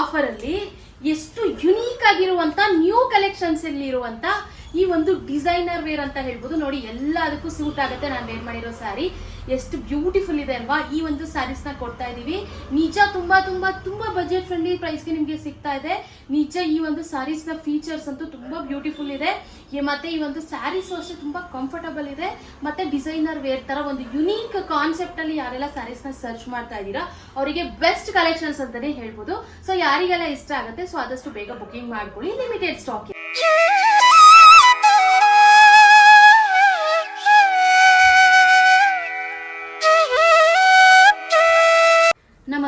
Offer ಅಲ್ಲಿ ಎಷ್ಟು unique ಆಗಿರುವಂತ ನ್ಯೂ ಕಲೆಕ್ಷನ್ಸ್ ಅಲ್ಲಿ ಇರುವಂತ ಈ ಒಂದು ಡಿಸೈನರ್ ವೇರ್ ಅಂತ ಹೇಳ್ಬೋದು. ನೋಡಿ, ಎಲ್ಲದಕ್ಕೂ ಸೂಟ್ ಆಗುತ್ತೆ. ನಾನು ವೇರ್ ಮಾಡಿರೋ ಸ್ಯಾರಿ ಎಷ್ಟು ಬ್ಯೂಟಿಫುಲ್ ಇದೆ ಅಲ್ವಾ ಈ ಒಂದು ಸ್ಯಾರೀಸ್ನ ಕೊಡ್ತಾ ಇದೀವಿ. ನಿಜ ತುಂಬಾ ತುಂಬಾ ತುಂಬಾ ಬಜೆಟ್ ಫ್ರೆಂಡ್ಲಿ ಪ್ರೈಸ್ಗೆ ನಿಮಗೆ ಸಿಗ್ತಾ ಇದೆ. ನಿಜ ಈ ಒಂದು ಸ್ಯಾರೀಸ್ನ ಫೀಚರ್ಸ್ ಅಂತೂ ತುಂಬಾ ಬ್ಯೂಟಿಫುಲ್ ಇದೆ. ಮತ್ತೆ ಈ ಒಂದು ಸ್ಯಾರೀಸ್ ಅಷ್ಟೇ ತುಂಬಾ ಕಂಫರ್ಟಬಲ್ ಇದೆ. ಮತ್ತೆ ಡಿಸೈನರ್ ವೇರ್ ತರ ಒಂದು ಯುನೀಕ್ ಕಾನ್ಸೆಪ್ಟ್ ಅಲ್ಲಿ ಯಾರೆಲ್ಲ ಸ್ಯಾರೀಸ್ನ ಸರ್ಚ್ ಮಾಡ್ತಾ ಇದ್ದೀರಾ, ಅವರಿಗೆ ಬೆಸ್ಟ್ ಕಲೆಕ್ಷನ್ಸ್ ಅಂತಾನೆ ಹೇಳ್ಬೋದು. ಸೊ ಯಾರಿಗೆಲ್ಲ ಇಷ್ಟ ಆಗುತ್ತೆ ಸೊ ಆದಷ್ಟು ಬೇಗ ಬುಕಿಂಗ್ ಮಾಡ್ಕೊಳ್ಳಿ. ಲಿಮಿಟೆಡ್ ಸ್ಟಾಕ್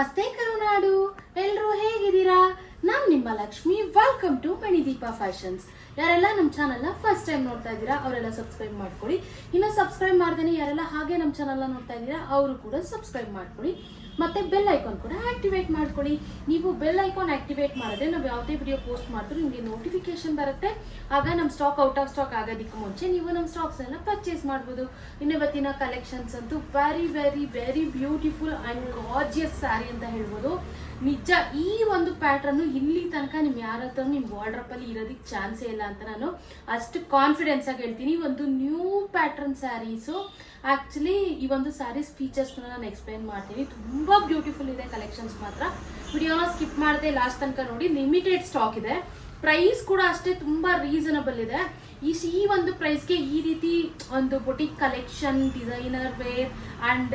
ನಮಸ್ತೆ ಕರುನಾಡು. ಎಲ್ಲರೂ ಹೇಗಿದ್ದೀರಾ? ನಾನು ನಿಮ್ಮ Lakshmi. Welcome to Manideepa fashions ಯಾರೆಲ್ಲ ನಮ್ಮ ಚಾನಲ್ನ ಫಸ್ಟ್ ಟೈಮ್ ನೋಡ್ತಾ ಇದ್ದೀರಾ, ಅವರೆಲ್ಲ ಸಬ್ಸ್ಕ್ರೈಬ್ ಮಾಡ್ಕೊಳ್ಳಿ. ಇನ್ನು ಸಬ್ಸ್ಕ್ರೈಬ್ ಮಾಡ್ದೇನೆ ಯಾರೆಲ್ಲ ಹಾಗೆ ನಮ್ಮ ಚಾನಲ್ನ ನೋಡ್ತಾ ಇದ್ದೀರಾ, ಅವರು ಕೂಡ ಸಬ್ಸ್ಕ್ರೈಬ್ ಮಾಡ್ಕೊಳ್ಳಿ. ಮತ್ತೆ ಬೆಲ್ ಐಕಾನ್ ಕೂಡ ಆಕ್ಟಿವೇಟ್ ಮಾಡ್ಕೊಳ್ಳಿ. ನೀವು ಬೆಲ್ ಐಕಾನ್ ಆಕ್ಟಿವೇಟ್ ಮಾಡಿದ್ರೆ ನಾವು ಯಾವುದೇ ವಿಡಿಯೋ ಪೋಸ್ಟ್ ಮಾಡಿದ್ರು ನಿಮಗೆ ನೋಟಿಫಿಕೇಶನ್ ಬರುತ್ತೆ. ಆಗ ನಮ್ಮ ಸ್ಟಾಕ್ ಔಟ್ ಆಫ್ ಸ್ಟಾಕ್ ಆಗೋದಕ್ಕೆ ಮುಂಚೆ ನೀವು ನಮ್ಮ ಸ್ಟಾಕ್ಸ್ ಎಲ್ಲ ಪರ್ಚೇಸ್ ಮಾಡ್ಬೋದು. ಇನ್ನು ಇವತ್ತಿನ ಕಲೆಕ್ಷನ್ಸ್ ಅಂತೂ very very very beautiful and gorgeous sari ಅಂತ ಹೇಳ್ಬೋದು. ನಿಜ ಈ ಒಂದು ಪ್ಯಾಟ್ರನ್ನು ಇಲ್ಲಿ ತನಕ ನಿಮ್ಮ ಯಾರ ಹತ್ರ ನಿಮ್ಮ ವಾರ್ಡ್ರಪ್ಪಲ್ಲಿ ಇರೋದಕ್ಕೆ ಚಾನ್ಸೇ ಇಲ್ಲ. ಅಂತ ನಾನು ಅಷ್ಟು ಕಾನ್ಫಿಡೆನ್ಸ್ ಆಗಿ ಹೇಳ್ತೀನಿ. ಒಂದು ನ್ಯೂ ಪ್ಯಾಟರ್ನ್ ಸ್ಯಾರೀಸು ಆಕ್ಚುಲಿ ಈ ಒಂದು ಸ್ಯಾರೀಸ್ ಫೀಚರ್ಸ್ ನಾನು ಎಕ್ಸ್ಪ್ಲೈನ್ ಮಾಡ್ತೀನಿ. ತುಂಬ ಬ್ಯೂಟಿಫುಲ್ ಇದೆ ಕಲೆಕ್ಷನ್ಸ್ ಮಾತ್ರ. ವಿಡಿಯೋನ ಸ್ಕಿಪ್ ಮಾಡಿದೆ ಲಾಸ್ಟ್ ತನಕ ನೋಡಿ. ಲಿಮಿಟೆಡ್ ಸ್ಟಾಕ್ ಇದೆ. ಪ್ರೈಸ್ ಕೂಡ ಅಷ್ಟೇ ತುಂಬಾ ರೀಸನಬಲ್ ಇದೆ. ಈ ಈ ಒಂದು ಪ್ರೈಸ್ಗೆ ಈ ರೀತಿ ಒಂದು boutique collection designer wear and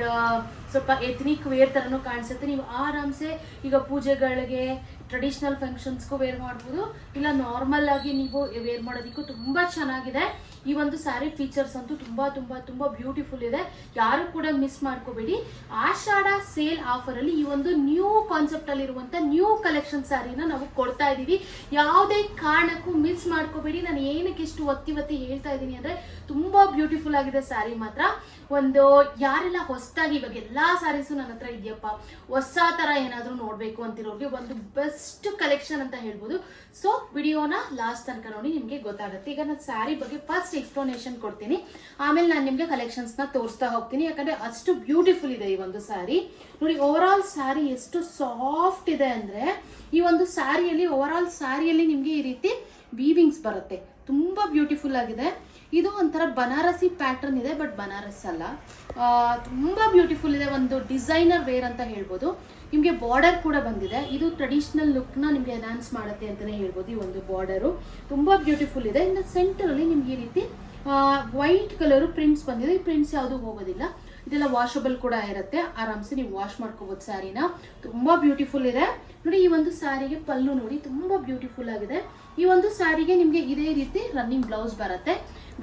ಸ್ವಲ್ಪ ಎಥ್ನಿಕ್ ವೇರ್ ಥರನೂ ಕಾಣಿಸುತ್ತೆ. ನೀವು ಆರಾಮ್ಸೆ ಈಗ ಪೂಜೆಗಳಿಗೆ ಟ್ರೆಡಿಷನಲ್ ಫಂಕ್ಷನ್ಸ್ಗೂ ವೇರ್ ಮಾಡ್ಬೋದು. ಇಲ್ಲ ನಾರ್ಮಲ್ ಆಗಿ ನೀವು ವೇರ್ ಮಾಡೋದಕ್ಕೂ ತುಂಬ ಚೆನ್ನಾಗಿದೆ. ಈ ಒಂದು ಸ್ಯಾರಿ ಫೀಚರ್ಸ್ ಅಂತೂ ತುಂಬ ತುಂಬ ತುಂಬ ಬ್ಯೂಟಿಫುಲ್ ಇದೆ. ಯಾರು ಕೂಡ ಮಿಸ್ ಮಾಡ್ಕೋಬೇಡಿ. ಆಷಾಢ ಸೇಲ್ ಆಫರ್ ಅಲ್ಲಿ ಈ ಒಂದು ನ್ಯೂ ಕಾನ್ಸೆಪ್ಟ್ ಅಲ್ಲಿ ಇರುವಂತ ನ್ಯೂ ಕಲೆಕ್ಷನ್ ಸ್ಯಾರಿನ ನಾವು ಕೊಡ್ತಾ ಇದೀವಿ ಯಾವುದೇ ಕಾರಣಕ್ಕೂ ಮಿಸ್ ಮಾಡ್ಕೋಬೇಡಿ. ನಾನು ಏನಕ್ಕೆ ಇಷ್ಟು ಒತ್ತಿ ಒತ್ತಿ ಹೇಳ್ತಾ ಇದ್ದೀನಿ ಅಂದ್ರೆ, ತುಂಬಾ ಬ್ಯೂಟಿಫುಲ್ ಆಗಿದೆ ಸ್ಯಾರಿ ಮಾತ್ರ. ಒಂದು ಯಾರೆಲ್ಲ ಹೊಸದಾಗಿ ಇವಾಗ ಎಲ್ಲ ಸ್ಯಾರೀಸು ನನ್ನ ಹತ್ರ ಇದೆಯಪ್ಪ, ಹೊಸ ಥರ ಏನಾದರೂ ನೋಡಬೇಕು ಅಂತಿರೋರಿಗೆ ಒಂದು ಬೆಸ್ಟ್ ಕಲೆಕ್ಷನ್ ಅಂತ ಹೇಳ್ಬೋದು. ಸೊ ವಿಡಿಯೋನ ಲಾಸ್ಟ್ ತನಕ ನೋಡಿ ನಿಮ್ಗೆ ಗೊತ್ತಾಗುತ್ತೆ. ಈಗ ನಾನು ಸ್ಯಾರಿ ಬಗ್ಗೆ ಫಸ್ಟ್ ಎಕ್ಸ್ಪ್ಲನೇಷನ್ ಕೊಡ್ತೀನಿ. ಆಮೇಲೆ ನಾನು ನಿಮ್ಗೆ ನ ತೋರಿಸ್ತಾ ಹೋಗ್ತೀನಿ. ಯಾಕಂದ್ರೆ ಅಷ್ಟು ಬ್ಯೂಟಿಫುಲ್ ಇದೆ ಈ ಒಂದು ಸ್ಯಾರಿ ನೋಡಿ ಓವರ್ ಆಲ್ ಸ್ಯಾರಿ ಎಷ್ಟು ಸಾಫ್ಟ್ ಇದೆ ಅಂದ್ರೆ ಈ ಒಂದು ಸ್ಯಾರಿಯಲ್ಲಿ ಓವರ್ ಆಲ್ ಸ್ಯಾರಿಯಲ್ಲಿ ನಿಮ್ಗೆ ಈ ರೀತಿ ವೀವಿಂಗ್ಸ್ ಬರುತ್ತೆ. ತುಂಬಾ ಬ್ಯೂಟಿಫುಲ್ ಆಗಿದೆ. ಇದು ಒಂಥರ ಬನಾರಸಿ ಪ್ಯಾಟರ್ನ್ ಇದೆ ಬಟ್ ಬನಾರಸ್ ಅಲ್ಲ. ತುಂಬ ಬ್ಯೂಟಿಫುಲ್ ಇದೆ. ಒಂದು ಡಿಸೈನರ್ ವೇರ್ ಅಂತ ಹೇಳ್ಬೋದು. ನಿಮಗೆ ಬಾರ್ಡರ್ ಕೂಡ ಬಂದಿದೆ. ಇದು ಟ್ರೆಡಿಷನಲ್ ಲುಕ್ನ ನಿಮಗೆ ಅನೌನ್ಸ್ ಮಾಡುತ್ತೆ ಅಂತಾನೆ ಹೇಳ್ಬೋದು ಈ ಒಂದು ಬಾರ್ಡರು ತುಂಬಾ ಬ್ಯೂಟಿಫುಲ್ ಇದೆ. ಇನ್ನು ಸೆಂಟರ್ ಅಲ್ಲಿ ನಿಮ್ಗೆ ಈ ರೀತಿ ವೈಟ್ ಕಲರ್ ಪ್ರಿಂಟ್ಸ್ ಬಂದಿದೆ. ಈ ಪ್ರಿಂಟ್ಸ್ ಯಾವುದು ಹೋಗೋದಿಲ್ಲ. ಇದೆಲ್ಲ ವಾಷಬಲ್ ಕೂಡ ಇರುತ್ತೆ. ಆರಾಮ್ಸೆ ನೀವು ವಾಶ್ ಮಾಡ್ಕೋಬಹುದು ಸ್ಯಾರಿನ ತುಂಬಾ ಬ್ಯೂಟಿಫುಲ್ ಇದೆ. ನೋಡಿ ಈ ಒಂದು ಸ್ಯಾರಿಗೆ ಪಲ್ಲು ನೋಡಿ ತುಂಬಾ ಬ್ಯೂಟಿಫುಲ್ ಆಗಿದೆ. ಈ ಒಂದು ಸ್ಯಾರಿಗೆ ನಿಮ್ಗೆ ಇದೇ ರೀತಿ ರನ್ನಿಂಗ್ ಬ್ಲೌಸ್ ಬರುತ್ತೆ.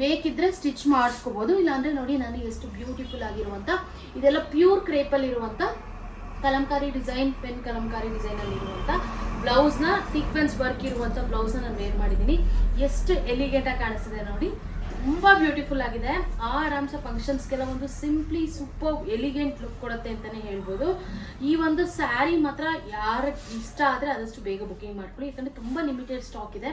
ಬೇಕಿದ್ರೆ ಸ್ಟಿಚ್ ಮಾಡಿಸ್ಕೋಬಹುದು ಇಲ್ಲಾಂದ್ರೆ ನೋಡಿ ನನಗೆ ಎಷ್ಟು ಬ್ಯೂಟಿಫುಲ್ ಆಗಿರುವಂತ, ಇದೆಲ್ಲ ಪ್ಯೂರ್ ಕ್ರೇಪ್ ಅಲ್ಲಿ ಇರುವಂತ Kalamkari design pen Kalamkari design ಅಲ್ಲಿ ಇರುವಂತ ಬ್ಲೌಸ್ನ ಸೀಕ್ವೆನ್ಸ್ ವರ್ಕ್ ಇರುವಂತ ಬ್ಲೌಸ್ ನಾನು ವೇರ್ ಮಾಡಿದ್ದೀನಿ. ಎಷ್ಟು ಎಲಿಗೇಟ್ ಆಗಿ ಕಾಣಿಸ್ತಿದೆ ನೋಡಿ. ತುಂಬಾ ಬ್ಯೂಟಿಫುಲ್ ಆಗಿದೆ. ಆರಾಮ್ಸೆ ಫಂಕ್ಷನ್ಸ್ಗೆಲ್ಲ ಒಂದು ಸಿಂಪ್ಲಿ ಸೂಪರ್ ಎಲಿಗೆಂಟ್ ಲುಕ್ ಕೊಡುತ್ತೆ ಅಂತಾನೆ ಹೇಳ್ಬೋದು. ಈ ಒಂದು ಸ್ಯಾರಿ ಮಾತ್ರ ಯಾರ ಇಷ್ಟ ಆದ್ರೆ ಆದಷ್ಟು ಬೇಗ ಬುಕಿಂಗ್ ಮಾಡ್ಕೊಳ್ಳಿ. ಯಾಕಂದ್ರೆ ತುಂಬಾ ಲಿಮಿಟೆಡ್ ಸ್ಟಾಕ್ ಇದೆ.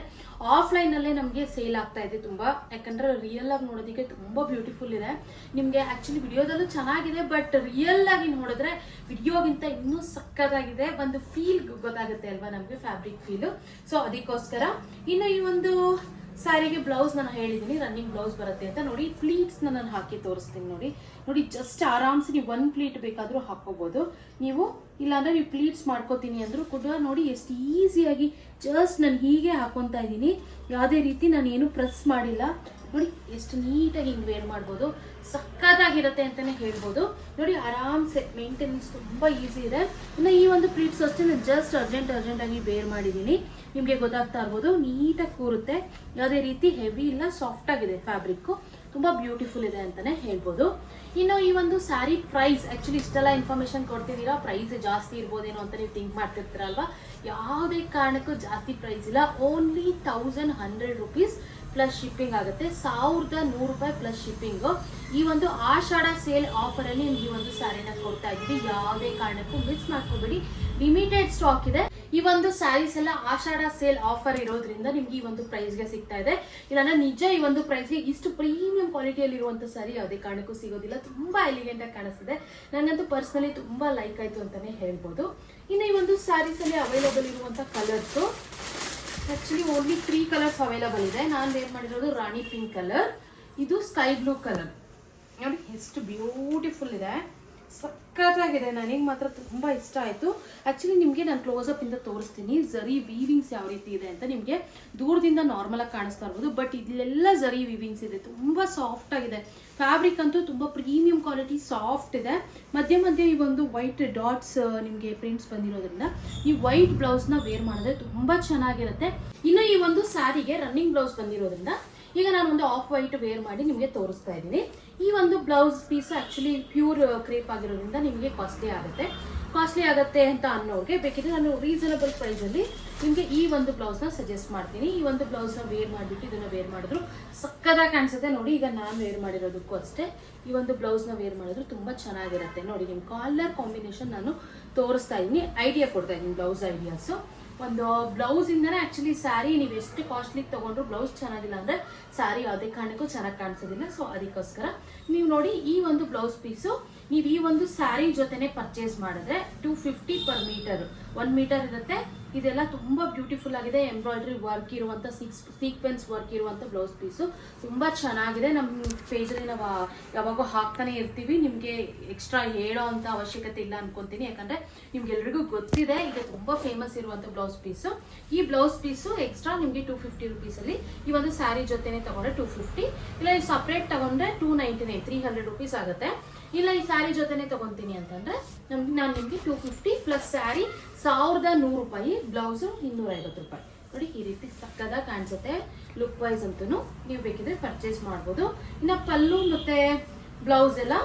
ಆಫ್ಲೈನ್ ಅಲ್ಲೇ ನಮಗೆ ಸೇಲ್ ಆಗ್ತಾ ಇದೆ ತುಂಬಾ. ಯಾಕಂದ್ರೆ ರಿಯಲ್ ಆಗಿ ನೋಡೋದಕ್ಕೆ ತುಂಬಾ ಬ್ಯೂಟಿಫುಲ್ ಇದೆ. ನಿಮ್ಗೆ ಆಕ್ಚುಲಿ ವಿಡಿಯೋದಲ್ಲೂ ಚೆನ್ನಾಗಿದೆ ಬಟ್ ರಿಯಲ್ ಆಗಿ ನೋಡಿದ್ರೆ ವಿಡಿಯೋಗಿಂತ ಇನ್ನೂ ಸಕ್ಕತ್ತಾಗಿದೆ. ಒಂದು ಫೀಲ್ ಗೊತ್ತಾಗುತ್ತೆ ಅಲ್ವಾ ನಮ್ಗೆ ಫ್ಯಾಬ್ರಿಕ್ ಫೀಲ್ ಸೊ ಅದಕ್ಕೋಸ್ಕರ ಇನ್ನು ಈ ಒಂದು ಸ್ಯಾರಿಗೆ ಬ್ಲೌಸ್ ನಾನು ಹೇಳಿದ್ದೀನಿ ರನ್ನಿಂಗ್ ಬ್ಲೌಸ್ ಬರುತ್ತೆ ಅಂತ ನೋಡಿ ಪ್ಲೀಟ್ಸ್ ನಾನು ಹಾಕಿ ತೋರಿಸ್ತೀನಿ ನೋಡಿ. ನೋಡಿ ಜಸ್ಟ್ ಆರಾಮ್ಸೆ ನೀವು ಒನ್ ಪ್ಲೀಟ್ ಬೇಕಾದರೂ ಹಾಕೋಬಹುದು ನೀವು ಇಲ್ಲಾಂದರೆ ನೀವು ಪ್ಲೀಟ್ಸ್ ಮಾಡ್ಕೋತೀನಿ ಅಂದರೂ ಕೂಡ ನೋಡಿ, ಎಷ್ಟು ಈಸಿಯಾಗಿ ಜಸ್ಟ್ ನಾನು ಹೀಗೆ ಹಾಕೊತಾ ಇದ್ದೀನಿ. ಯಾವುದೇ ರೀತಿ ನಾನು ಏನು ಪ್ರೆಸ್ ಮಾಡಿಲ್ಲ. ನೋಡಿ, ಎಷ್ಟು ನೀಟಾಗಿ ಹಿಂಗೆ ವೇರ್ ಮಾಡ್ಬೋದು. ಸಕ್ಕತ್ತಾಗಿರುತ್ತೆ ಅಂತಲೇ ಹೇಳ್ಬೋದು. ನೋಡಿ, ಆರಾಮ್ಸೆ ಮೇಂಟೆನೆನ್ಸ್ ತುಂಬ ಈಸಿ ಇದೆ. ಇನ್ನು ಈ ಒಂದು ಪ್ಲೀಟ್ಸ್ ಅಷ್ಟೇ ನಾನು ಜಸ್ಟ್ ಅರ್ಜೆಂಟ್ ಅರ್ಜೆಂಟಾಗಿ ವೇರ್ ಮಾಡಿದ್ದೀನಿ. ನಿಮಗೆ ಗೊತ್ತಾಗ್ತಾ ಇರ್ಬೋದು, ನೀಟಾಗಿ ಕೂರುತ್ತೆ. ಯಾವುದೇ ರೀತಿ ಹೆವಿ ಇಲ್ಲ ಸಾಫ್ಟ್ ಆಗಿದೆ ಫ್ಯಾಬ್ರಿಕ್ ತುಂಬಾ ಬ್ಯೂಟಿಫುಲ್ ಇದೆ ಅಂತಲೇ ಹೇಳ್ಬೋದು. ಇನ್ನು ಈ ಒಂದು ಸ್ಯಾರಿ ಪ್ರೈಸ್ ಆ್ಯಕ್ಚುಲಿ ಇಷ್ಟೆಲ್ಲ ಇನ್ಫಾರ್ಮೇಷನ್ ಕೊಡ್ತಿದ್ದೀರಾ? ಪ್ರೈಸ್ ಜಾಸ್ತಿ ಇರ್ಬೋದೇನೋ ಅಂತ ನೀವು ಥಿಂಕ್ ಮಾಡ್ತಿರ್ತೀರಲ್ವಾ? ಯಾವುದೇ ಕಾರಣಕ್ಕೂ ಜಾಸ್ತಿ ಪ್ರೈಸ್ ಇಲ್ಲ. Only thousand hundred rupees plus shipping ಆಗುತ್ತೆ. ಸಾವಿರದ ನೂರು ರೂಪಾಯಿ ಪ್ಲಸ್ ಶಿಪ್ಪಿಂಗು ಈ ಒಂದು ಆಷಾಢ ಸೇಲ್ ಆಫರ್ ಅಲ್ಲಿ ನಿಮ್ಗೆ ಈ ಒಂದು ಸ್ಯಾರಿನ ಕೊಡ್ತಾ ಇದ್ದೀವಿ. ಯಾವುದೇ ಕಾರಣಕ್ಕೂ ಮಿಸ್ ಮಾಡ್ಕೋಬೇಡಿ. ಲಿಮಿಟೆಡ್ ಸ್ಟಾಕ್ ಇದೆ. ಈ ಒಂದು ಸ್ಯಾರೀಸ್ ಎಲ್ಲ ಆಷಾಢ ಸೇಲ್ ಆಫರ್ ಇರೋದ್ರಿಂದ ನಿಮ್ಗೆ ಈ ಒಂದು ಪ್ರೈಸ್ಗೆ ಸಿಗ್ತಾ ಇದೆ. ಇಲ್ಲಾಂದ್ರೆ ನಿಜ ಈ ಒಂದು ಪ್ರೈಸ್ಗೆ ಇಷ್ಟು ಪ್ರೀಮಿಯಂ ಕ್ವಾಲಿಟಿಯಲ್ಲಿ ಇರುವಂತ ಸ್ಯಾರಿ ಯಾವುದೇ ಕಾರಣಕ್ಕೂ ಸಿಗೋದಿಲ್ಲ. ತುಂಬಾ ಎಲಿಗೆಂಟ್ ಆಗಿ ಕಾಣಿಸ್ತಿದೆ. ನನಗಂತೂ ಪರ್ಸನಲಿ ತುಂಬಾ ಲೈಕ್ ಆಯ್ತು ಅಂತಾನೆ ಹೇಳ್ಬೋದು. ಇನ್ನು ಈ ಒಂದು ಸ್ಯಾರೀಸ್ ಅಲ್ಲಿ ಅವೈಲೇಬಲ್ ಇರುವಂತ colours actually only three colours available ಇದೆ. ನಾನು ಏನು ಮಾಡಿರೋದು ರಾಣಿ ಪಿಂಕ್ ಕಲರ್ ಇದು ಸ್ಕೈ ಬ್ಲೂ ಕಲರ್ ನೋಡಿ, ಎಷ್ಟು ಬ್ಯೂಟಿಫುಲ್ ಇದೆ. ಸಖತ್ತಾಗಿದೆ. ನನಗೆ ಮಾತ್ರ ತುಂಬ ಇಷ್ಟ ಆಯ್ತು. ಆ್ಯಕ್ಚುಲಿ ನಿಮಗೆ ನಾನು ಕ್ಲೋಸ್ ಅಪ್ ಇಂದ ತೋರಿಸ್ತೀನಿ. ಜರಿ ವೀವಿಂಗ್ಸ್ ಯಾವ ರೀತಿ ಇದೆ ಅಂತ ನಿಮಗೆ ದೂರದಿಂದ ನಾರ್ಮಲಾಗಿ ಕಾಣಿಸ್ತಾ ಇರ್ಬೋದು. ಬಟ್ ಇಲ್ಲೆಲ್ಲ ಜರಿ ವೀವಿಂಗ್ಸ್ ಇದೆ. ತುಂಬಾ ಸಾಫ್ಟ್ ಆಗಿದೆ. ಫ್ಯಾಬ್ರಿಕ್ ಅಂತೂ ತುಂಬಾ ಪ್ರೀಮಿಯಂ ಕ್ವಾಲಿಟಿ ಸಾಫ್ಟ್ ಇದೆ. ಮಧ್ಯ ಮಧ್ಯೆ ಈ ಒಂದು ವೈಟ್ ಡಾಟ್ಸ್ ನಿಮಗೆ ಪ್ರಿಂಟ್ಸ್ ಬಂದಿರೋದ್ರಿಂದ ಈ ವೈಟ್ ಬ್ಲೌಸ್ನ ವೇರ್ ಮಾಡಿದ್ರೆ ತುಂಬಾ ಚೆನ್ನಾಗಿರುತ್ತೆ. ಇನ್ನು ಈ ಒಂದು ಸ್ಯಾರಿಗೆ ರನ್ನಿಂಗ್ ಬ್ಲೌಸ್ ಬಂದಿರೋದ್ರಿಂದ ಈಗ ನಾನು ಒಂದು ಆಫ್ ವೈಟ್ ವೇರ್ ಮಾಡಿ ನಿಮಗೆ ತೋರಿಸ್ತಾ ಇದ್ದೀನಿ. ಈ ಒಂದು blouse piece actually pure crepe ಆಗಿರೋದ್ರಿಂದ ನಿಮಗೆ ಕಾಸ್ಟ್ಲಿ ಆಗುತ್ತೆ. ಕಾಸ್ಟ್ಲಿ ಆಗುತ್ತೆ ಅಂತ ಅನ್ನೋರಿಗೆ ಬೇಕಿದ್ರೆ ನಾನು ರೀಸನಬಲ್ ಪ್ರೈಸ್ ಅಲ್ಲಿ ನಿಮಗೆ ಈ ಒಂದು ಬ್ಲೌಸ್ನ ಸಜೆಸ್ಟ್ ಮಾಡ್ತೀನಿ. ಈ ಒಂದು ಬ್ಲೌಸ್ನ ವೇರ್ ಮಾಡಿಬಿಟ್ಟು ಇದನ್ನ ವೇರ್ ಮಾಡಿದ್ರು ಸಕ್ಕದಾಗಿ ಕಾಣಿಸುತ್ತೆ. ನೋಡಿ, ಈಗ ನಾನು ವೇರ್ ಮಾಡಿರೋದಕ್ಕೂ ಅಷ್ಟೇ. ಈ ಒಂದು ಬ್ಲೌಸ್ನ ವೇರ್ ಮಾಡಿದ್ರು ತುಂಬಾ ಚೆನ್ನಾಗಿರುತ್ತೆ. ನೋಡಿ ನಿಮ್ಮ ಕಾಲರ್ ಕಾಂಬಿನೇಷನ್ ನಾನು ತೋರಿಸ್ತಾ ಇದ್ದೀನಿ. ಐಡಿಯಾ ಕೊಡ್ತಾ ಇದ್ದೀನಿ ಬ್ಲೌಸ್ ಐಡಿಯಾಸ್ ಒಂದು ಬ್ಲೌಸ್ ಇಂದನೇ ಆಕ್ಚುಲಿ ಸ್ಯಾರಿ ನೀವು ಎಷ್ಟು ಕಾಸ್ಟ್ಲಿ ತಗೊಂಡ್ರು ಬ್ಲೌಸ್ ಚೆನ್ನಾಗಿಲ್ಲ ಅಂದ್ರೆ ಸ್ಯಾರಿ ಯಾವುದೇ ಕಾರಣಕ್ಕೂ ಚೆನ್ನಾಗಿ ಕಾಣಿಸೋದಿಲ್ಲ. ಸೊ ಅದಕ್ಕೋಸ್ಕರ ನೀವು ನೋಡಿ ಈ ಒಂದು ಬ್ಲೌಸ್ ಪೀಸು ನೀವು ಈ ಒಂದು ಸ್ಯಾರಿ ಜೊತೆನೆ ಪರ್ಚೇಸ್ ಮಾಡಿದ್ರೆ two fifty per metre one metre ಇರುತ್ತೆ. ಇದೆಲ್ಲ ತುಂಬಾ ಬ್ಯೂಟಿಫುಲ್ ಆಗಿದೆ ಎಂಬ್ರಾಯ್ಡ್ರಿ ವರ್ಕ್ ಇರುವಂತ ಸಿಕ್ಸ್ ಸೀಕ್ವೆನ್ಸ್ ವರ್ಕ್ ಇರುವಂತ ಬ್ಲೌಸ್ ಪೀಸು ತುಂಬಾ ಚೆನ್ನಾಗಿದೆ. ನಮ್ಮ ಪೇಜಲ್ಲಿ ನಾವು ಯಾವಾಗೂ ಹಾಕ್ತಾನೆ ಇರ್ತೀವಿ. ನಿಮಗೆ ಎಕ್ಸ್ಟ್ರಾ ಹೇಳೋ ಅಂತ ಅವಶ್ಯಕತೆ ಇಲ್ಲ ಅನ್ಕೊಂತೀನಿ. ಯಾಕಂದ್ರೆ ನಿಮ್ಗೆಲ್ರಿಗೂ ಗೊತ್ತಿದೆ, ಇದು ತುಂಬಾ ಫೇಮಸ್ ಇರುವಂತ ಬ್ಲೌಸ್ ಪೀಸು ಈ ಬ್ಲೌಸ್ ಪೀಸು ಎಕ್ಸ್ಟ್ರಾ ನಿಮಗೆ ಟೂ ಫಿಫ್ಟಿ ರುಪೀಸಲ್ಲಿ ಈ ಒಂದು ಸ್ಯಾರಿ ಜೊತೆನೆ ತಗೊಂಡ್ರೆ ಟೂ ಫಿಫ್ಟಿ ಇಲ್ಲ ಸಪ್ರೇಟ್ ತಗೊಂಡ್ರೆ two ninety nine three hundred rupees ಆಗುತ್ತೆ. ಇಲ್ಲ, ಈ ಸ್ಯಾರಿ ಜೊತೆನೆ ತಗೊಂತೀನಿ ಅಂತಂದ್ರೆ ನಮ್ಗೆ ನಾನು ನಿಮಗೆ ಟೂ ಫಿಫ್ಟಿ ಪ್ಲಸ್ ಸ್ಯಾರಿ ಸಾವಿರದ ನೂರು ರೂಪಾಯಿ ಬ್ಲೌಸು ಇನ್ನೂರ ಐವತ್ತು ರೂಪಾಯಿ. ನೋಡಿ, ಈ ರೀತಿ ಸಕ್ಕದ ಕಾಣಿಸುತ್ತೆ ಲುಕ್ ವೈಸ್ ಅಂತೂ ನೀವು ಬೇಕಿದ್ರೆ ಪರ್ಚೇಸ್ ಮಾಡ್ಬೋದು. ಇನ್ನು ಪಲ್ಲು ಮತ್ತೆ ಬ್ಲೌಸ್ ಎಲ್ಲ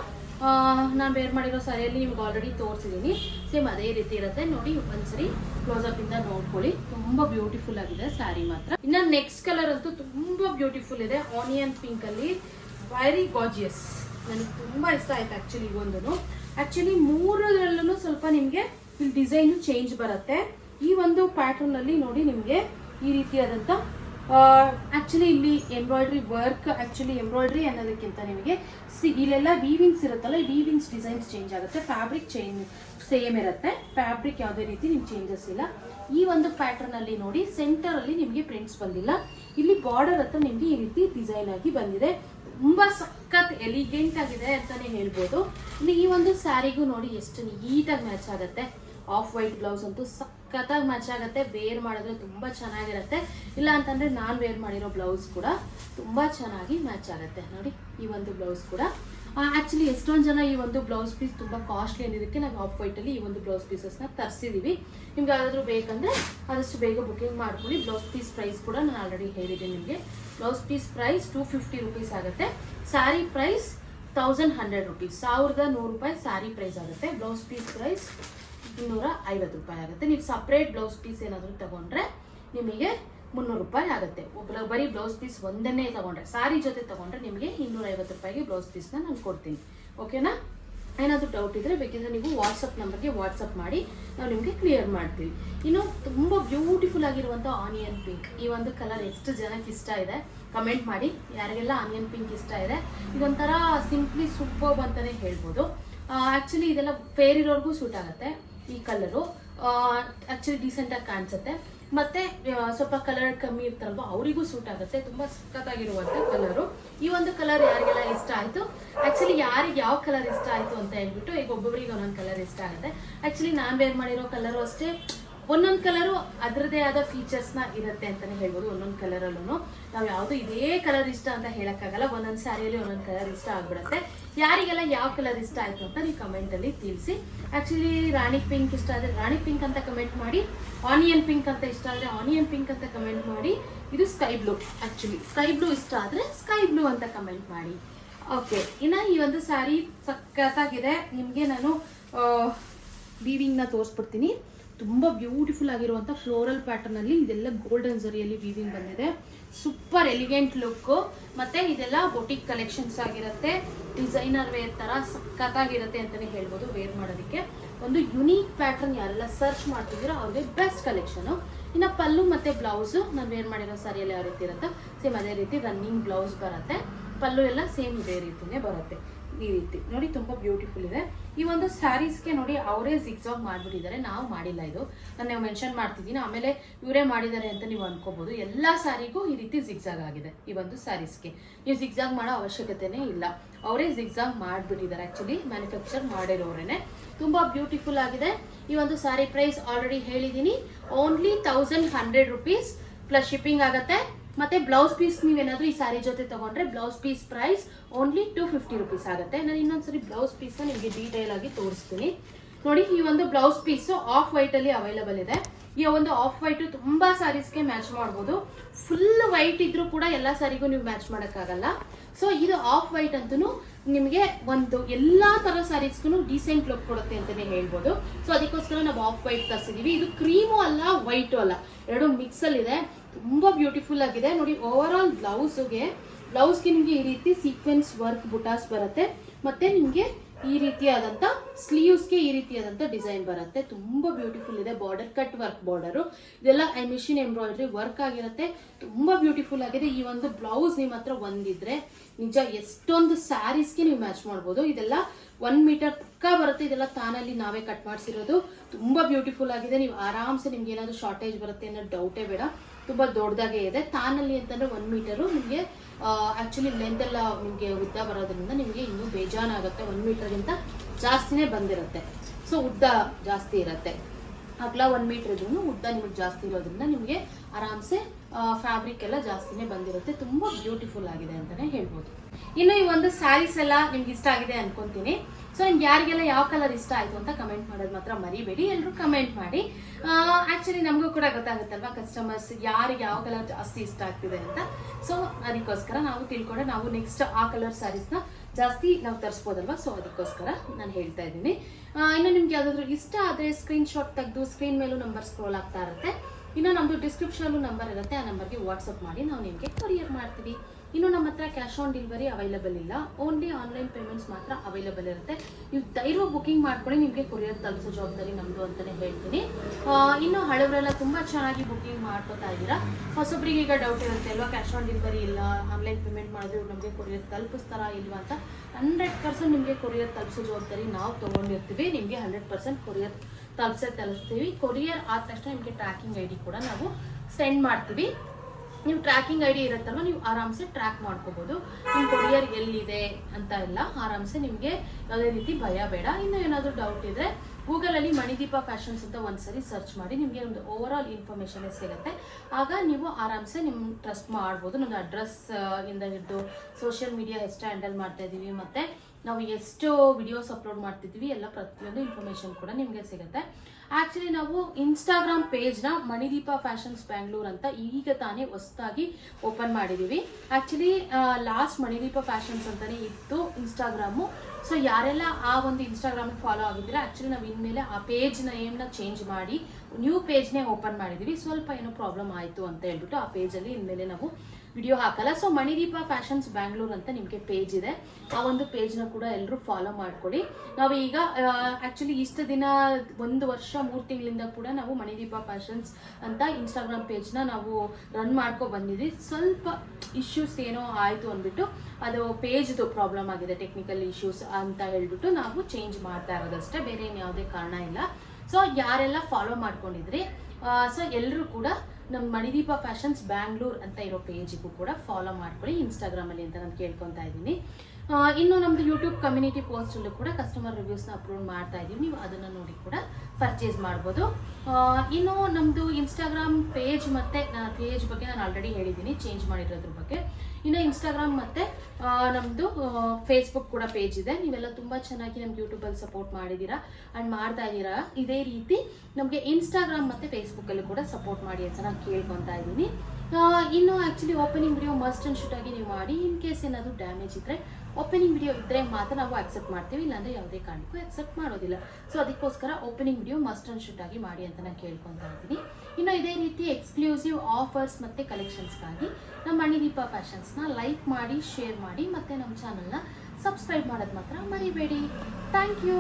ನಾನು ಬೇರೆ ಮಾಡಿರೋ ಸ್ಯಾರಿಯಲ್ಲಿ ನಿಮ್ಗೆ ಆಲ್ರೆಡಿ ತೋರಿಸಿದ್ದೀನಿ ಸೇಮ್ ಅದೇ ರೀತಿ ಇರುತ್ತೆ. ನೋಡಿ, ಒಂದ್ಸರಿ ಕ್ಲೋಸ್ ಅಪ್ ಇಂದ ನೋಡ್ಕೊಳ್ಳಿ. ತುಂಬಾ ಬ್ಯೂಟಿಫುಲ್ ಆಗಿದೆ ಸ್ಯಾರಿ ಮಾತ್ರ. ಇನ್ನ ನೆಕ್ಸ್ಟ್ ಕಲರ್ ಅಂತೂ ತುಂಬಾ ಬ್ಯೂಟಿಫುಲ್ ಇದೆ. ಆನಿಯನ್ ಪಿಂಕ್ ಅಲ್ಲಿ. ವೆರಿ ಗಾಜಿಯಸ್ ನನಗೆ ತುಂಬ ಇಷ್ಟ ಆಯ್ತು ಆ್ಯಕ್ಚುಲಿ ಒಂದು ಆ್ಯಕ್ಚುಲಿ ಮೂರರಲ್ಲೂ ಸ್ವಲ್ಪ ನಿಮಗೆ ಇಲ್ಲಿ ಡಿಸೈನ್ ಚೇಂಜ್ ಬರುತ್ತೆ. ಈ ಒಂದು ಪ್ಯಾಟರ್ನ್ ಅಲ್ಲಿ ನೋಡಿ ನಿಮಗೆ ಈ ರೀತಿಯಾದಂತ ಆ್ಯಕ್ಚುಲಿ ಇಲ್ಲಿ ಎಂಬ್ರಾಯ್ಡ್ರಿ ವರ್ಕ್ ಆ್ಯಕ್ಚುಲಿ ಎಂಬ್ರಾಯ್ಡ್ರಿ ಅನ್ನೋದಕ್ಕಿಂತ ನಿಮಗೆ ಸಿ, ಇಲ್ಲೆಲ್ಲ ವೀವಿಂಗ್ಸ್ ಇರುತ್ತಲ್ಲ ವೀವಿಂಗ್ಸ್ ಡಿಸೈನ್ಸ್ ಚೇಂಜ್ ಆಗುತ್ತೆ. ಫ್ಯಾಬ್ರಿಕ್ ಚೇಂಜ್ ಸೇಮ್ ಇರುತ್ತೆ. ಫ್ಯಾಬ್ರಿಕ್ ಯಾವುದೇ ರೀತಿ ನಿಮ್ಗೆ ಚೇಂಜಸ್ ಇಲ್ಲ. ಈ ಒಂದು ಪ್ಯಾಟರ್ನ್ ಅಲ್ಲಿ ನೋಡಿ ಸೆಂಟರ್ ಅಲ್ಲಿ ನಿಮಗೆ ಪ್ರಿಂಟ್ಸ್ ಬಂದಿಲ್ಲ. ಇಲ್ಲಿ ಬಾರ್ಡರ್ ಹತ್ರ ನಿಮಗೆ ಈ ರೀತಿ ಡಿಸೈನ್ ಆಗಿ ಬಂದಿದೆ. ತುಂಬಾ ಸಖತ್ ಎಲಿಗೆಂಟ್ ಆಗಿದೆ ಅಂತಾನೆ ಹೇಳ್ಬೋದು. ಇನ್ನು ಈ ಒಂದು ಸ್ಯಾರಿಗೂ ನೋಡಿ ಎಷ್ಟು ನೀಟಾಗಿ ಮ್ಯಾಚ್ ಆಗುತ್ತೆ. ಆಫ್ ವೈಟ್ ಬ್ಲೌಸ್ ಅಂತೂ ಸಖತ್ತಾಗಿ ಮ್ಯಾಚ್ ಆಗುತ್ತೆ. ವೇರ್ ಮಾಡಿದ್ರೆ ತುಂಬಾ ಚೆನ್ನಾಗಿರುತ್ತೆ. ಇಲ್ಲ ಅಂತಂದ್ರೆ ನಾನು ವೇರ್ ಮಾಡಿರೋ ಬ್ಲೌಸ್ ಕೂಡ ತುಂಬಾ ಚೆನ್ನಾಗಿ ಮ್ಯಾಚ್ ಆಗುತ್ತೆ. ನೋಡಿ, ಈ ಒಂದು ಬ್ಲೌಸ್ ಕೂಡ. ಆಕ್ಚುಲಿ ಎಷ್ಟೊಂದು ಜನ ಈ ಒಂದು ಬ್ಲೌಸ್ ಪೀಸ್ ತುಂಬಾ ಕಾಸ್ಟ್ಲಿ ಅನ್ನೋದಕ್ಕೆ ನಾವು ಆಫ್ ವೈಟ್ ಅಲ್ಲಿ ಈ ಒಂದು ಬ್ಲೌಸ್ ಪೀಸಸ್ನ ತರಿಸಿದೀವಿ. ನಿಮ್ಗೆ ಯಾವ್ದಾದ್ರು ಬೇಕಂದ್ರೆ ಆದಷ್ಟು ಬೇಗ ಬುಕಿಂಗ್ ಮಾಡ್ಕೊಳ್ಳಿ. ಬ್ಲೌಸ್ ಪೀಸ್ ಪ್ರೈಸ್ ಕೂಡ ನಾನು ಆಲ್ರೆಡಿ ಹೇಳಿದ್ದೀನಿ ನಿಮಗೆ. Blouse piece price two fifty rupees ಆಗುತ್ತೆ. Sari price thousand hundred rupees ಸಾವಿರದ ನೂರು ರೂಪಾಯಿ ಸ್ಯಾರಿ ಪ್ರೈಸ್ ಆಗುತ್ತೆ. ಬ್ಲೌಸ್ ಪೀಸ್ ಪ್ರೈಸ್ ಇನ್ನೂರ ಐವತ್ತು ರೂಪಾಯಿ ಆಗುತ್ತೆ. ನೀವು ಸಪ್ರೇಟ್ ಬ್ಲೌಸ್ ಪೀಸ್ ಏನಾದರೂ ತಗೊಂಡ್ರೆ ನಿಮಗೆ ಮುನ್ನೂರು ರೂಪಾಯಿ ಆಗುತ್ತೆ. ಒಬ್ಬರ ಬರೀ ಬ್ಲೌಸ್ ಪೀಸ್ ಒಂದನ್ನೇ ತಗೊಂಡ್ರೆ, ಸಾರಿ ಜೊತೆ ತಗೊಂಡ್ರೆ ನಿಮಗೆ ಇನ್ನೂರ ಐವತ್ತು ರೂಪಾಯಿಗೆ ಬ್ಲೌಸ್ ಪೀಸ್ನ ನಾನು ಕೊಡ್ತೀನಿ. ಓಕೆನಾ ಏನಾದರೂ ಡೌಟ್ ಇದ್ರೆ ಬೇಕಿದ್ರೆ ನೀವು ವಾಟ್ಸಪ್ ನಂಬರ್ಗೆ ವಾಟ್ಸಪ್ ಮಾಡಿ, ನಾವು ನಿಮಗೆ ಕ್ಲಿಯರ್ ಮಾಡ್ತೀವಿ. ಇನ್ನು ತುಂಬ ಬ್ಯೂಟಿಫುಲ್ ಆಗಿರುವಂಥ ಆನಿಯನ್ ಪಿಂಕ್ ಈ ಒಂದು ಕಲರ್ ಎಷ್ಟು ಜನಕ್ಕೆ ಇಷ್ಟ ಇದೆ ಕಮೆಂಟ್ ಮಾಡಿ. ಯಾರಿಗೆಲ್ಲ ಆನಿಯನ್ ಪಿಂಕ್ ಇಷ್ಟ ಇದೆ, ಇದೊಂಥರ ಸಿಂಪ್ಲಿ ಸೂಪರ್ಬ್ ಅಂತಲೇ ಹೇಳ್ಬೋದು. ಆ್ಯಕ್ಚುಲಿ ಇದೆಲ್ಲ ಫೇರ್ ಇರೋರ್ಗೂ ಸೂಟ್ ಆಗುತ್ತೆ. ಈ ಕಲರು ಆ್ಯಕ್ಚುಲಿ ಡೀಸೆಂಟಾಗಿ ಕಾಣಿಸುತ್ತೆ. ಮತ್ತೆ ಸ್ವಲ್ಪ ಕಲರ್ ಕಮ್ಮಿ ಇರ್ತಾರಲ್ವ, ಅವರಿಗೂ ಸೂಟ್ ಆಗುತ್ತೆ. ತುಂಬಾ ಸಖತ್ತಾಗಿರುವಂತ ಕಲರು. ಈ ಒಂದು ಕಲರ್ ಯಾರಿಗೆಲ್ಲ ಇಷ್ಟ ಆಯ್ತು? ಆಕ್ಚುಲಿ ಯಾರಿಗೆ ಯಾವ ಕಲರ್ ಇಷ್ಟ ಆಯ್ತು ಅಂತ ಹೇಳ್ಬಿಟ್ಟು, ಈಗ ಒಬ್ಬೊಬ್ಬರಿಗೆ ಒಂದೊಂದು ಕಲರ್ ಇಷ್ಟ ಆಗುತ್ತೆ. ಆಕ್ಚುಲಿ ನಾನ್ ವೇರ್ ಮಾಡಿರೋ ಕಲರು ಅಷ್ಟೇ. ಒಂದೊಂದು ಕಲರು ಅದರದೇ ಆದ ಫೀಚರ್ಸ್ನ ಇರುತ್ತೆ ಅಂತಾನೆ ಹೇಳ್ಬೋದು, ಒಂದೊಂದು ಕಲರಲ್ಲೂ ನಾವು ಯಾವುದು ಇದೇ ಕಲರ್ ಇಷ್ಟ ಅಂತ ಹೇಳೋಕ್ಕಾಗಲ್ಲ. ಒಂದೊಂದು ಸ್ಯಾರಿಯಲ್ಲಿ ಒಂದೊಂದು ಕಲರ್ ಇಷ್ಟ ಆಗ್ಬಿಡುತ್ತೆ. ಯಾರಿಗೆಲ್ಲ ಯಾವ ಕಲರ್ ಇಷ್ಟ ಆಯ್ತು ಅಂತ ನೀವು ಕಮೆಂಟಲ್ಲಿ ತಿಳಿಸಿ. ಆ್ಯಕ್ಚುಲಿ ರಾಣಿ ಪಿಂಕ್ ಇಷ್ಟ ಆದರೆ ರಾಣಿ ಪಿಂಕ್ ಅಂತ ಕಮೆಂಟ್ ಮಾಡಿ. ಆನಿಯನ್ ಪಿಂಕ್ ಅಂತ ಇಷ್ಟ ಆದರೆ ಆನಿಯನ್ ಪಿಂಕ್ ಅಂತ ಕಮೆಂಟ್ ಮಾಡಿ. ಇದು sky blue actually sky blue ಇಷ್ಟ ಆದರೆ ಸ್ಕೈ ಬ್ಲೂ ಅಂತ ಕಮೆಂಟ್ ಮಾಡಿ. ಓಕೆ ಇನ್ನು ಈ ಒಂದು ಸ್ಯಾರಿ ಸಖತ್ತಾಗಿದೆ. ನಿಮಗೆ ನಾನು ವೀವಿಂಗ್ನ ತೋರಿಸ್ಬಿಡ್ತೀನಿ. ತುಂಬ ಬ್ಯೂಟಿಫುಲ್ ಆಗಿರುವಂಥ ಫ್ಲೋರಲ್ ಪ್ಯಾಟರ್ನ್ ಅಲ್ಲಿ ಇದೆಲ್ಲ ಗೋಲ್ಡನ್ ಜರಿಯಲ್ಲಿ ವೀವಿಂಗ್ ಬಂದಿದೆ. Super elegant look. ಮತ್ತೆ ಇದೆಲ್ಲ ಬೊಟಿಕ್ ಕಲೆಕ್ಷನ್ಸ್ ಆಗಿರುತ್ತೆ. ಡಿಸೈನರ್ ವೇರ್ ತರ ಸಖತ್ತಾಗಿರುತ್ತೆ ಅಂತಾನೆ ಹೇಳ್ಬೋದು ವೇರ್ ಮಾಡೋದಕ್ಕೆ. ಒಂದು ಯುನೀಕ್ ಪ್ಯಾಟರ್ನ್ ಯಾರೆಲ್ಲ ಸರ್ಚ್ ಮಾಡ್ತಿದ್ದೀರೋ ಅವ್ರಿಗೆ ಬೆಸ್ಟ್ ಕಲೆಕ್ಷನ್ ಇನ್ನು ಪಲ್ಲು ಮತ್ತೆ ಬ್ಲೌಸು ನಾನು ವೇರ್ ಮಾಡಿರೋ ಸಾರಿಯಲ್ಲಿ ಯಾವ ರೀತಿ ಇರುತ್ತೆ? ಸೇಮ್ ಅದೇ ರೀತಿ ರನ್ನಿಂಗ್ ಬ್ಲೌಸ್ ಬರುತ್ತೆ. ಪಲ್ಲು ಎಲ್ಲ ಸೇಮ್ ಇದೇ ರೀತಿನೇ ಬರುತ್ತೆ. ಈ ರೀತಿ. ನೋಡಿ ತುಂಬಾ ಬ್ಯೂಟಿಫುಲ್ ಇದೆ. ಈ ಒಂದು ಸ್ಯಾರೀಸ್ಗೆ ನೋಡಿ ಅವರೇ ಜಿಗ್ಜಾಗ್ ಮಾಡ್ಬಿಟ್ಟಿದ್ದಾರೆ. ನಾವು ಮಾಡಿಲ್ಲ ಇದು. ನಾನು ಮೆನ್ಷನ್ ಮಾಡ್ತಿದ್ದೀನಿ. ಆಮೇಲೆ ಇವರೇ ಮಾಡಿದ್ದಾರೆ ಅಂತ ನೀವು ಅನ್ಕೋಬಹುದು ಎಲ್ಲಾ ಸ್ಯಾರಿಗೂ ಈ ರೀತಿ ಜಿಗ್ಜಾಗ್ ಆಗಿದೆ ಈ ಒಂದು ಸ್ಯಾರೀಸ್ಗೆ ನೀವು ಜಿಗ್ಜಾಗ್ ಮಾಡೋ ಅವಶ್ಯಕತೆನೇ ಇಲ್ಲ. ಅವರೇ ಜಿಗ್ಜಾಗ್ ಮಾಡಿಬಿಟ್ಟಿದ್ದಾರೆ ಆಕ್ಚುಲಿ ಮ್ಯಾನುಫ್ಯಾಕ್ಚರ್ ಮಾಡಿರೋರೇನೆ. ತುಂಬಾ ಬ್ಯೂಟಿಫುಲ್ ಆಗಿದೆ. ಈ ಒಂದು ಸ್ಯಾರಿ ಪ್ರೈಸ್ ಆಲ್ರೆಡಿ ಹೇಳಿದ್ದೀನಿ. Only thousand hundred rupees plus shipping ಆಗುತ್ತೆ. ಮತ್ತೆ ಬ್ಲೌಸ್ ಪೀಸ್ ನೀವೇನಾದ್ರೂ ಈ ಸ್ಯಾರಿ ಜೊತೆ ತಗೊಂಡ್ರೆ blouse piece price only two fifty rupees ಆಗುತ್ತೆ. ನಾನು ಇನ್ನೊಂದ್ಸರಿ ಬ್ಲೌಸ್ ಪೀಸ್ ನಿಮಗೆ ಡೀಟೇಲ್ ಆಗಿ ತೋರಿಸ್ತೀನಿ. ನೋಡಿ, ಈ ಒಂದು ಬ್ಲೌಸ್ ಪೀಸ್ ಆಫ್ ವೈಟ್ ಅಲ್ಲಿ ಅವೈಲಬಲ್ ಇದೆ. ಈ ಒಂದು ಆಫ್ ವೈಟ್ ತುಂಬಾ ಸ್ಯಾರೀಸ್ಗೆ ಮ್ಯಾಚ್ ಮಾಡ್ಬೋದು. ಫುಲ್ ವೈಟ್ ಇದ್ರೂ ಕೂಡ ಎಲ್ಲಾ ಸ್ಯಾರಿಗೂ ನೀವು ಮ್ಯಾಚ್ ಮಾಡೋಕ್ಕಾಗಲ್ಲ. ಸೊ ಇದು ಆಫ್ ವೈಟ್ ಅಂತೂ ನಿಮಗೆ ಒಂದು ಎಲ್ಲಾ ತರ ಸ್ಯಾರೀಸ್ಗೂ ಡೀಸೆಂಟ್ ಲುಕ್ ಕೊಡುತ್ತೆ ಅಂತಾನೆ ಹೇಳ್ಬೋದು. ಸೊ ಅದಕ್ಕೋಸ್ಕರ ನಾವು ಆಫ್ ವೈಟ್ ತರಿಸಿದೀವಿ. ಇದು ಕ್ರೀಮು ಅಲ್ಲ ವೈಟು ಅಲ್ಲ. ಎರಡು ಮಿಕ್ಸ್ ಅಲ್ಲಿ ಇದೆ ತುಂಬಾ ಬ್ಯೂಟಿಫುಲ್ ಆಗಿದೆ. ನೋಡಿ ಓವರ್ ಆಲ್ ಬ್ಲೌಸ್ಗೆ ಬ್ಲೌಸ್ಗೆ ನಿಮಗೆ ಈ ರೀತಿ ಸೀಕ್ವೆನ್ಸ್ ವರ್ಕ್ ಬುಟಾಸ್ ಬರುತ್ತೆ. ಮತ್ತೆ ನಿಮಗೆ ಈ ರೀತಿಯಾದಂತ ಸ್ಲೀವ್ಸ್ಗೆ ಈ ರೀತಿಯಾದಂತ ಡಿಸೈನ್ ಬರುತ್ತೆ. ತುಂಬಾ ಬ್ಯೂಟಿಫುಲ್ ಇದೆ. ಬಾರ್ಡರ್ ಕಟ್ ವರ್ಕ್ ಬಾರ್ಡರ್ ಇದೆಲ್ಲ ಐ ಮಿಷಿನ್ ಎಂಬ್ರಾಯ್ಡ್ರಿ ವರ್ಕ್ ಆಗಿರುತ್ತೆ. ತುಂಬಾ ಬ್ಯೂಟಿಫುಲ್ ಆಗಿದೆ. ಈ ಒಂದು ಬ್ಲೌಸ್ ನಿಮ್ಮ ಹತ್ರ ಒಂದಿದ್ರೆ ನಿಜ ಎಷ್ಟೊಂದು ಸ್ಯಾರೀಸ್ಗೆ ನೀವು ಮ್ಯಾಚ್ ಮಾಡ್ಬೋದು. ಇದೆಲ್ಲ ಒನ್ ಮೀಟರ್ ಪಕ್ಕ ಬರುತ್ತೆ. ಇದೆಲ್ಲ ತಾನಲ್ಲಿ ನಾವೇ ಕಟ್ ಮಾಡಿಸಿರೋದು. ತುಂಬಾ ಬ್ಯೂಟಿಫುಲ್ ಆಗಿದೆ. ನೀವು ಆರಾಮ್ಸೆ ನಿಮ್ಗೆ ಏನಾದರೂ ಶಾರ್ಟೇಜ್ ಬರುತ್ತೆ ಅನ್ನೋ ಡೌಟೇ ಬೇಡ. ತುಂಬಾ ದೊಡ್ಡದಾಗೆ ಇದೆ. ತಾನಲ್ಲಿ ಅಂತಂದ್ರೆ ಒನ್ ಮೀಟರು ನಿಮಗೆ ಲೆಂತ್ ಎಲ್ಲ ನಿಮಗೆ ಉದ್ದ ಬರೋದ್ರಿಂದ ನಿಮಗೆ ಇನ್ನೂ ಬೇಜಾನಾಗುತ್ತೆ ಒನ್ ಮೀಟರ್ಗಿಂತ ಜಾಸ್ತಿನೇ ಬಂದಿರುತ್ತೆ. ಸೊ ಉದ್ದ ಜಾಸ್ತಿ ಇರುತ್ತೆ. ಅಗಲ ಒನ್ ಮೀಟರ್ ಇದ್ರೂ ಉದ್ದ ನಿಮಗೆ ಜಾಸ್ತಿ ಇರೋದ್ರಿಂದ ನಿಮಗೆ ಆರಾಮ್ಸೆ ಫ್ಯಾಬ್ರಿಕ್ ಎಲ್ಲ ಜಾಸ್ತಿನೇ ಬಂದಿರುತ್ತೆ. ತುಂಬಾ ಬ್ಯೂಟಿಫುಲ್ ಆಗಿದೆ ಅಂತಾನೆ ಹೇಳ್ಬೋದು. ಇನ್ನು ಈ ಒಂದು ಸ್ಯಾರೀಸ್ ಎಲ್ಲ ನಿಮ್ಗೆ ಇಷ್ಟ ಆಗಿದೆ ಅನ್ಕೊಂತೀನಿ. ಸೊ ನಿಮ್ಗೆ ಯಾರಿಗೆಲ್ಲ ಯಾವ ಕಲರ್ ಇಷ್ಟ ಆಯ್ತು ಅಂತ ಕಮೆಂಟ್ ಮಾಡೋದು ಮಾತ್ರ ಮರಿಬೇಡಿ. ಎಲ್ಲರೂ ಕಮೆಂಟ್ ಮಾಡಿ. ಆಕ್ಚುಲಿ ನಮಗೂ ಕೂಡ ಗೊತ್ತಾಗುತ್ತಲ್ವಾ ಕಸ್ಟಮರ್ಸ್ ಯಾರಿಗೆ ಯಾವ ಕಲರ್ ಜಾಸ್ತಿ ಇಷ್ಟ ಆಗ್ತಿದೆ ಅಂತ. ಸೊ ಅದಕ್ಕೋಸ್ಕರ ನಾವು ತಿಳ್ಕೊಂಡೆ ನಾವು ನೆಕ್ಸ್ಟ್ ಆ ಕಲರ್ ಸ್ಯಾರೀಸ್ನ ಜಾಸ್ತಿ ನಾವು ತರಿಸ್ಬೋದಲ್ವಾ? ಸೊ ಅದಕ್ಕೋಸ್ಕರ ನಾನು ಹೇಳ್ತಾ ಇದ್ದೀನಿ. ಇನ್ನು ನಿಮ್ಗೆ ಯಾವುದಾದ್ರೂ ಇಷ್ಟ ಆದರೆ ಸ್ಕ್ರೀನ್ ಶಾಟ್ ತೆಗೆದು ಸ್ಕ್ರೀನ್ ಮೇಲೂ ನಂಬರ್ ಸ್ಕ್ರೋಲ್ ಆಗ್ತಾ ಇರುತ್ತೆ. ಇನ್ನು ನಮ್ಮದು ಡಿಸ್ಕ್ರಿಪ್ಷನ್ ನಂಬರ್ ಇರುತ್ತೆ. ಆ ನಂಬರ್ಗೆ ವಾಟ್ಸಪ್ ಮಾಡಿ, ನಾವು ನಿಮಗೆ ಕೊರಿಯರ್ ಮಾಡ್ತೀವಿ. ಇನ್ನು ನಮ್ಮ ಹತ್ರ ಕ್ಯಾಶ್ ಆನ್ ಡೆಲಿವರಿ ಅವೈಲಬಲ್ ಇಲ್ಲ. ಓನ್ಲಿ ಆನ್ಲೈನ್ ಪೇಮೆಂಟ್ಸ್ ಮಾತ್ರ ಅವೈಲಬಲ್ ಇರುತ್ತೆ. ನೀವು ಧೈರ್ಯ ಬುಕಿಂಗ್ ಮಾಡ್ಕೊಳ್ಳಿ, ನಿಮಗೆ ಕೊರಿಯರ್ ತಲುಪಿಸೋ ಜವಾಬ್ದಾರಿ ನಮ್ದು ಅಂತಾನೆ ಹೇಳ್ತೀನಿ. ಇನ್ನು ಹಳವರೆಲ್ಲ ತುಂಬಾ ಚೆನ್ನಾಗಿ ಬುಕಿಂಗ್ ಮಾಡ್ಕೋತಾ ಇದ್ದೀರಾ? ಹೊಸೊಬ್ರಿಗೆ ಈಗ ಡೌಟ್ ಇರುತ್ತೆ, ಅಲ್ವಾ ಕ್ಯಾಶ್ ಆನ್ ಡೆಲಿವರಿ ಇಲ್ಲ ಆನ್ಲೈನ್ ಪೇಮೆಂಟ್ ಮಾಡಿದ್ರೆ ನಮಗೆ ಕೊರಿಯರ್ ತಲುಪಿಸ್ತಾರಾ ಇಲ್ವಾ? ಅಂತ ಹಂಡ್ರೆಡ್ ಪರ್ಸೆಂಟ್ ನಿಮಗೆ ಕೊರಿಯರ್ ತಲುಪಿಸೋ ಜವಾಬ್ದಾರಿ ನಾವು ತಗೊಂಡಿರ್ತೀವಿ. ನಿಮಗೆ ಹಂಡ್ರೆಡ್ ಪರ್ಸೆಂಟ್ ಕೊರಿಯರ್ ತಲುಪಿಸೇ ತಲುಪಿಸ್ತೀವಿ ಕೊರಿಯರ್ ಆದ ತಕ್ಷಣ ನಿಮಗೆ ಟ್ರ್ಯಾಕಿಂಗ್ ಐ ಡಿ ಕೂಡ ನಾವು ಸೆಂಡ್ ಮಾಡ್ತೀವಿ. ನೀವು ಟ್ರ್ಯಾಕಿಂಗ್ ಐ ಡಿ ಇರುತ್ತಲ್ವ, ನೀವು ಆರಾಮ್ಸೆ ಟ್ರ್ಯಾಕ್ ಮಾಡ್ಕೋಬಹುದು ನಿಮ್ಮ ಕೊರಿಯರ್ ಎಲ್ಲಿದೆ ಅಂತ ಎಲ್ಲ ಆರಾಮ್ಸೆ ನಿಮಗೆ ಯಾವುದೇ ರೀತಿ ಭಯ ಬೇಡ. ಇನ್ನು ಏನಾದರೂ ಡೌಟ್ ಇದ್ರೆ ಗೂಗಲ್ ಅಲ್ಲಿ ಮಣಿದೀಪ ಫ್ಯಾಷನ್ಸ್ ಅಂತ ಒಂದ್ಸರಿ ಸರ್ಚ್ ಮಾಡಿ ನಿಮಗೆ ಒಂದು ಓವರ್ ಆಲ್ ಸಿಗುತ್ತೆ. ಆಗ ನೀವು ಆರಾಮ್ಸೆ ನಿಮ್ಮ ಟ್ರಸ್ಟ್ ಮಾಡ್ಬೋದು. ನನ್ನ ಅಡ್ರೆಸ್ ಇಂದ ಹಿಡಿದು ಸೋಷಿಯಲ್ ಮೀಡಿಯಾ ಎಷ್ಟು ಹ್ಯಾಂಡಲ್ ಮಾಡ್ತಾ ಇದೀವಿ, ಮತ್ತೆ ನಾವು ಎಷ್ಟು ವಿಡಿಯೋಸ್ ಅಪ್ಲೋಡ್ ಮಾಡ್ತಿದ್ದೀವಿ, ಎಲ್ಲ ಪ್ರತಿಯೊಂದು ಇನ್ಫಾರ್ಮೇಷನ್ ಕೂಡ ನಿಮಗೆ ಸಿಗುತ್ತೆ. ಆಕ್ಚುಲಿ ನಾವು ಇನ್ಸ್ಟಾಗ್ರಾಮ್ ಪೇಜ್ನ ಮಣಿದೀಪ ಫ್ಯಾಷನ್ಸ್ ಬ್ಯಾಂಗ್ಳೂರ್ ಅಂತ ಈಗ ತಾನೇ ಹೊಸದಾಗಿ ಓಪನ್ ಮಾಡಿದೀವಿ. ಆಕ್ಚುಲಿ ಲಾಸ್ಟ್ ಮಣಿದೀಪ ಫ್ಯಾಷನ್ಸ್ ಅಂತಾನೆ ಇತ್ತು ಇನ್ಸ್ಟಾಗ್ರಾಮು ಸೊ ಯಾರೆಲ್ಲ ಆ ಒಂದು ಇನ್ಸ್ಟಾಗ್ರಾಮ್ ಫಾಲೋ ಆಗಿದ್ರೆ ಆಕ್ಚುಲಿ ನಾವು ಇನ್ಮೇಲೆ ಆ ಪೇಜ್ ನೇಮ್ನ ಚೇಂಜ್ ಮಾಡಿ ನ್ಯೂ ಪೇಜ್ನೇ ಓಪನ್ ಮಾಡಿದೀವಿ. ಸ್ವಲ್ಪ ಏನೋ ಪ್ರಾಬ್ಲಮ್ ಆಯಿತು ಅಂತ ಹೇಳ್ಬಿಟ್ಟು ಆ ಪೇಜಲ್ಲಿ ಇನ್ಮೇಲೆ ನಾವು ವಿಡಿಯೋ ಹಾಕಲ್ಲ. ಸೊ ಮಣಿದೀಪ ಫ್ಯಾಷನ್ಸ್ ಬ್ಯಾಂಗ್ಳೂರ್ ಅಂತ ನಿಮಗೆ ಪೇಜ್ ಇದೆ. ಆ ಒಂದು ಪೇಜ್ನ ಕೂಡ ಎಲ್ಲರೂ ಫಾಲೋ ಮಾಡ್ಕೊಳ್ಳಿ. ನಾವು ಈಗ ಆಕ್ಚುಲಿ ಇಷ್ಟು ದಿನ ಒಂದು ವರ್ಷ, ಮೂರು ತಿಂಗಳಿಂದ ಕೂಡ ನಾವು ಮಣಿದೀಪ ಫ್ಯಾಷನ್ಸ್ ಅಂತ ಇನ್ಸ್ಟಾಗ್ರಾಮ್ ಪೇಜ್ನ ನಾವು ರನ್ ಮಾಡ್ಕೊ ಬಂದಿದ್ವಿ. ಸ್ವಲ್ಪ ಇಶ್ಯೂಸ್ ಏನೋ ಆಯಿತು ಅಂದ್ಬಿಟ್ಟು ಅದು ಪೇಜ್ದು ಪ್ರಾಬ್ಲಮ್ ಆಗಿದೆ ಟೆಕ್ನಿಕಲ್ ಇಶ್ಯೂಸ್ ಅಂತ ಹೇಳ್ಬಿಟ್ಟು ನಾವು ಚೇಂಜ್ ಮಾಡ್ತಾ ಇರೋದಷ್ಟೇ. ಬೇರೆ ಏನು ಯಾವುದೇ ಕಾರಣ ಇಲ್ಲ. ಸೊ ಯಾರೆಲ್ಲ ಫಾಲೋ ಮಾಡ್ಕೊಂಡಿದ್ರಿ ಸೊ ಎಲ್ಲರೂ ಕೂಡ ನಮ್ಮ ಮಣಿದೀಪ ಫ್ಯಾಷನ್ಸ್ ಬ್ಯಾಂಗ್ಳೂರ್ ಅಂತ ಇರೋ ಪೇಜಿಗೂ ಕೂಡ ಫಾಲೋ ಮಾಡ್ಕೊಳ್ಳಿ ಇನ್ಸ್ಟಾಗ್ರಾಮಲ್ಲಿ ಅಂತ ನಾನು ಕೇಳ್ಕೊತಾ ಇದ್ದೀನಿ. ಇನ್ನು ನಮ್ದು ಯೂಟ್ಯೂಬ್ ಕಮ್ಯುನಿಟಿ ಪೋಸ್ಟಲ್ಲೂ ಕೂಡ ಕಸ್ಟಮರ್ ರಿವ್ಯೂಸ್ನ ಅಪ್ಲೋಡ್ ಮಾಡ್ತಾ ಇದೀವಿ. ನೀವು ಅದನ್ನ ನೋಡಿ ಕೂಡ ಪರ್ಚೇಸ್ ಮಾಡ್ಬೋದು. ಇನ್ನು ನಮ್ಮದು ಇನ್ಸ್ಟಾಗ್ರಾಮ್ ಪೇಜ್ ಮತ್ತೆ ಪೇಜ್ ಬಗ್ಗೆ ನಾನು ಆಲ್ರೆಡಿ ಹೇಳಿದ್ದೀನಿ ಚೇಂಜ್ ಮಾಡಿರೋದ್ರ ಬಗ್ಗೆ. ಇನ್ನು ಇನ್ಸ್ಟಾಗ್ರಾಮ್ ಮತ್ತೆ ನಮ್ಮದು ಫೇಸ್ಬುಕ್ ಕೂಡ ಪೇಜ್ ಇದೆ. ನೀವೆಲ್ಲ ತುಂಬಾ ಚೆನ್ನಾಗಿ ನಮ್ಗೆ ಯೂಟ್ಯೂಬಲ್ಲಿ ಸಪೋರ್ಟ್ ಮಾಡಿದ್ದೀರಾ ಅಂಡ್ ಮಾಡ್ತಾ ಇದ್ದೀರಾ ಇದೇ ರೀತಿ ನಮಗೆ ಇನ್ಸ್ಟಾಗ್ರಾಮ್ ಮತ್ತೆ ಫೇಸ್ಬುಕ್ ಅಲ್ಲೂ ಕೂಡ ಸಪೋರ್ಟ್ ಮಾಡಿ ಅಂತ ನಾನು ಕೇಳ್ಕೊತಾ ಇದ್ದೀನಿ. ಇನ್ನು actually opening video must and shoot ಆಗಿ ನೀವು ಮಾಡಿ. ಇನ್ ಕೇಸ್ ಏನಾದರೂ ಡ್ಯಾಮೇಜ್ ಇದ್ರೆ ಓಪನಿಂಗ್ ವಿಡಿಯೋ ಇದ್ರೆ ಮಾತ್ರ ನಾವು ಅಕ್ಸೆಪ್ಟ್ ಮಾಡ್ತೀವಿ, ಇಲ್ಲಾಂದ್ರೆ ಯಾವುದೇ ಕಾರಣಕ್ಕೂ ಅಕ್ಸೆಪ್ಟ್ ಮಾಡೋದಿಲ್ಲ. ಸೊ ಅದಕ್ಕೋಸ್ಕರ opening video must and shoot ಆಗಿ ಮಾಡಿ ಅಂತ ನಾನು ಕೇಳ್ಕೊತಾ ಇದ್ದೀನಿ. ಇನ್ನು ಇದೇ ರೀತಿ ಎಕ್ಸ್ಕ್ಲೂಸಿವ್ ಆಫರ್ಸ್ ಮತ್ತೆ ಕಲೆಕ್ಷನ್ಸ್ಗಾಗಿ ನಮ್ಮ ಮಣಿದೀಪ ಫ್ಯಾಷನ್ಸ್ನ ಲೈಕ್ ಮಾಡಿ ಶೇರ್ ಮಾಡಿ ಮತ್ತೆ ನಮ್ಮ ಚಾನಲ್ನ ಸಬ್ಸ್ಕ್ರೈಬ್ ಮಾಡೋದು ಮಾತ್ರ ಮರಿಬೇಡಿ. Thank you